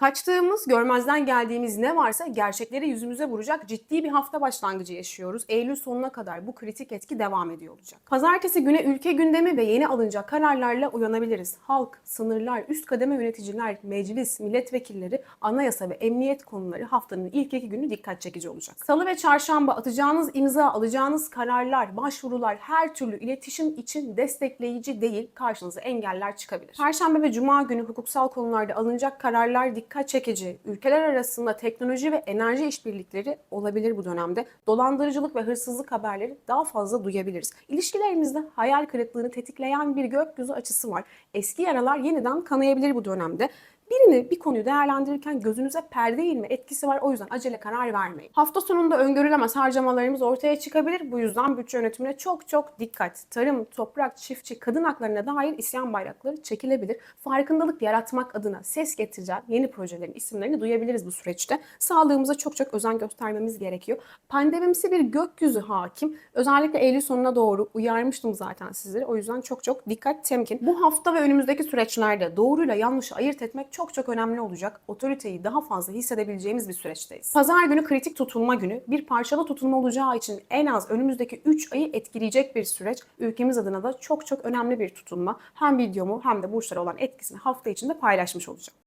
Kaçtığımız, görmezden geldiğimiz ne varsa gerçekleri yüzümüze vuracak ciddi bir hafta başlangıcı yaşıyoruz. Eylül sonuna kadar bu kritik etki devam ediyor olacak. Pazartesi güne ülke gündemi ve yeni alınacak kararlarla uyanabiliriz. Halk, sınırlar, üst kademe yöneticiler, meclis, milletvekilleri, anayasa ve emniyet konuları haftanın ilk iki günü dikkat çekici olacak. Salı ve çarşamba atacağınız imza, alacağınız kararlar, başvurular her türlü iletişim için destekleyici değil, karşınıza engeller çıkabilir. Perşembe ve cuma günü hukuksal konularda alınacak kararlar dikkat çekici. Ülkeler arasında teknoloji ve enerji işbirlikleri olabilir bu dönemde. Dolandırıcılık ve hırsızlık haberleri daha fazla duyabiliriz. İlişkilerimizde hayal kırıklığını tetikleyen bir gökyüzü açısı var. Eski yaralar yeniden kanayabilir bu dönemde. Birini bir konuyu değerlendirirken gözünüze perde inme etkisi var. O yüzden acele karar vermeyin. Hafta sonunda öngörülemez harcamalarımız ortaya çıkabilir. Bu yüzden bütçe yönetimine çok çok dikkat. Tarım, toprak, çiftçi, kadın haklarına dair isyan bayrakları çekilebilir. Farkındalık yaratmak adına ses getireceğim yeni projelerin isimlerini duyabiliriz bu süreçte. Sağlığımıza çok çok özen göstermemiz gerekiyor. Pandemimsi bir gökyüzü hakim. Özellikle Eylül sonuna doğru uyarmıştım zaten sizleri. O yüzden çok çok dikkat temkin. Bu hafta ve önümüzdeki süreçlerde doğruyla yanlışı ayırt etmek çok çok önemli olacak. Otoriteyi daha fazla hissedebileceğimiz bir süreçteyiz. Pazar günü kritik tutulma günü. Bir parçalı tutulma olacağı için en az önümüzdeki 3 ayı etkileyecek bir süreç. Ülkemiz adına da çok çok önemli bir tutulma. Hem videomu hem de burçlara olan etkisini hafta içinde paylaşmış olacağım.